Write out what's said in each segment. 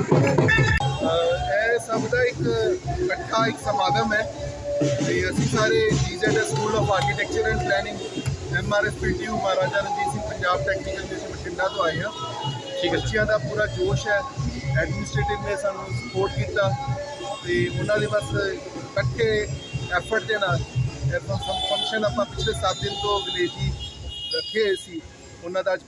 ਇਹ ਸਭ ਦਾ ਇੱਕ ਇਕੱਠਾ ਇੱਕ ਸਮਾਗਮ ਹੈ। ਤੇ ਅਸੀਂ ਸਾਰੇ GZ school of architecture and planning MRSPTU Maharaja Ranjit Singh Punjab technical university Bathinda ਤੋਂ ਆਏ ਹਾਂ। ਠੀਕ ਬੱਚਿਆਂ ਦਾ ਪੂਰਾ ਜੋਸ਼ ਹੈ। ਐਡਮਿਨਿਸਟ੍ਰੇਟਿਵ ਨੇ ਸਾਨੂੰ ਸਪੋਰਟ ਕੀਤਾ। ਤੇ ਉਹਨਾਂ ਦੇ ਬਸ ਇਕੱਠੇ ਐਫਰਟ ਦੇ ਨਾਲ ਇਹ ਫੰਕਸ਼ਨ ਆਪਾਂ ਪਿਛਲੇ 7 ਦਿਨ ਤੋਂ ਗਣੇਸ਼ ਜੀ ਰੱਖੇ ਸੀ। ਉਹਨਾਂ ਦਾ ਅੱਜ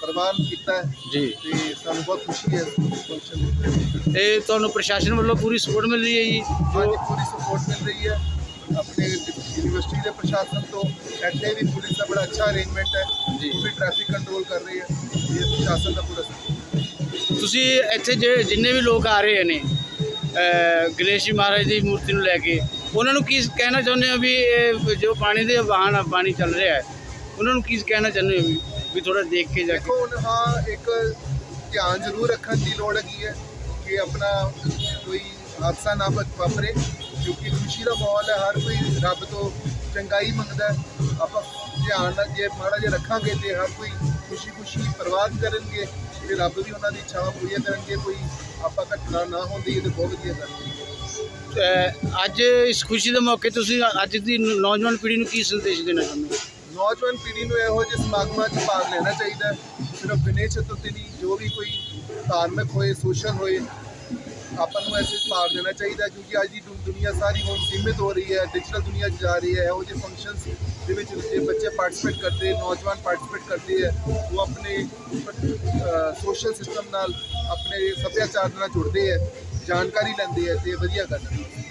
ਪ੍ਰਵਾਨ ਕੀਤਾ ਹੈ। ਜੀ। ਤੇ ਸਾਨੂੰ ਬਹੁਤ ਖੁਸ਼ੀ ਹੈ ਫੰਕਸ਼ਨ ਦੇ ਤੇ ਤੁਹਾਨੂੰ ਪ੍ਰਸ਼ਾਸਨ ਵੱਲੋਂ ਪੂਰੀ ਸਪੋਰਟ ਮਿਲ ਰਹੀ ਹੈ ਜੀ? ਹਾਂਜੀ ਪੂਰੀ ਸਪੋਰਟ ਮਿਲ ਰਹੀ ਹੈ। ਆਪਣੇ ਯੂਨੀਵਰਸਿਟੀ ਦੇ ਪ੍ਰਸ਼ਾਸਨ ਤੋਂ ਇੱਥੇ ਵੀ ਪੁਲਿਸ ਦਾ ਬੜਾ ਅੱਛਾ ਅਰੇਂਜਮੈਂਟ ਹੈ। ਜੀ। ਵੀ ਟ੍ਰੈਫਿਕ ਕੰਟਰੋਲ ਕਰ ਰਹੀ ਹੈ। ਇਹ ਪ੍ਰਸ਼ਾਸਨ ਦਾ ਪੂਰਾ ਤੁਸੀਂ ਇੱਥੇ ਜਿਹੜੇ ਜਿੰਨੇ ਵੀ ਲੋਕ ਆ ਰਹੇ ਨੇ ਗਣੇਸ਼ ਜੀ ਮਹਾਰਾਜ ਦੀ ਮੂਰਤੀ ਨੂੰ ਲੈ ਕੇ ਉਹਨਾਂ ਨੂੰ ਕੀ ਕਹਿਣਾ ਚਾਹੁੰਦੇ ਹੋ ਵੀ ਇਹ ਜੋ ਪਾਣੀ ਦੇ ਵਾਹਨ ਪਾਣੀ ਚੱਲ ਰਿਹਾ ਹੈ ਉਹਨਾਂ ਨੂੰ ਕੀ ਕਹਿਣਾ ਚਾਹੁੰਦੇ ਹੋ ਵੀ? ਵੀ ਥੋੜਾ ਦੇਖ ਕੇ ਜਾ ਕੇ। ਦੇਖੋ ਹੁਣ ਹਾਂ ਇੱਕ ਧਿਆਨ ਜ਼ਰੂਰ ਰੱਖਣ ਦੀ ਲੋੜ ਹੈਗੀ ਹੈ ਕਿ ਆਪਣਾ ਕੋਈ ਹਾਦਸਾ ਨਾ ਵਾਪਰੇ ਕਿਉਂਕਿ ਖੁਸ਼ੀ ਦਾ ਮਾਹੌਲ ਹੈ ਹਰ ਕੋਈ ਰੱਬ ਤੋਂ ਚੰਗਾਈ ਮੰਗਦਾ ਹੈ। ਆਪਾਂ ਧਿਆਨ ਨਾਲ ਜੇ ਮਾੜਾ ਜਿਹਾ ਰੱਖਾਂਗੇ ਤੇ ਹਰ ਕੋਈ ਖੁਸ਼ੀ ਖੁਸ਼ੀ ਪ੍ਰਵਾਦ ਕਰਨਗੇ ਤੇ ਰੱਬ ਵੀ ਉਹਨਾਂ ਦੀ ਇੱਛਾਵਾਂ ਪੂਰੀਆਂ ਕਰਨਗੇ ਕੋਈ ਆਪਾਂ ਘਟਨਾ ਨਾ ਹੁੰਦੀ ਤੇ ਬਹੁਤ ਵਧੀਆ ਗੱਲ ਅੱਜ ਇਸ ਖੁਸ਼ੀ ਦੇ ਮੌਕੇ ਤੁਸੀਂ ਅੱਜ ਦੀ ਨੌਜਵਾਨ ਪੀੜ੍ਹੀ ਨੂੰ ਕੀ ਸੰਦੇਸ਼ ਦੇਣਾ ਚਾਹੁੰਦੇ ਹੋ? ਨੌਜਵਾਨ ਪੀੜ੍ਹੀ ਨੂੰ ਇਹੋ ਜਿਹੇ ਸਮਾਗਮਾਂ 'ਚ ਭਾਗ ਲੈਣਾ ਚਾਹੀਦਾ ਸਿਰਫ ਗਣੇਸ਼ ਚਤੁਰਥੀ ਨਹੀਂ, ਜੋ ਵੀ ਕੋਈ ਧਾਰਮਿਕ ਹੋਏ, ਸੋਸ਼ਲ ਹੋਏ, ਆਪਾਂ ਨੂੰ ਐਸੇ 'ਚ ਭਾਗ ਲੈਣਾ ਚਾਹੀਦਾ ਕਿਉਂਕਿ ਅੱਜ ਦੀ ਦੁਨੀਆ ਸਾਰੀ ਹੁਣ ਸੀਮਿਤ ਹੋ ਰਹੀ ਹੈ ਡਿਜੀਟਲ ਦੁਨੀਆ 'ਚ ਜਾ ਰਹੀ ਹੈ, ਇਹੋ ਜਿਹੇ ਫੰਕਸ਼ਨਸ ਦੇ ਵਿੱਚ ਜੇ ਬੱਚੇ ਪਾਰਟਿਸਿਪੇਟ ਕਰਦੇ, ਨੌਜਵਾਨ ਪਾਰਟਿਸਿਪੇਟ ਕਰਦੇ ਹੈ, ਉਹ ਆਪਣੇ ਸੋਸ਼ਲ ਸਿਸਟਮ ਨਾਲ ਆਪਣੇ ਸੱਭਿਆਚਾਰ ਨਾਲ ਜੁੜਦੇ ਹੈ, ਜਾਣਕਾਰੀ ਲੈਂਦੇ ਹੈ ਤੇ ਵਧੀਆ ਗੱਲ ਹੈ।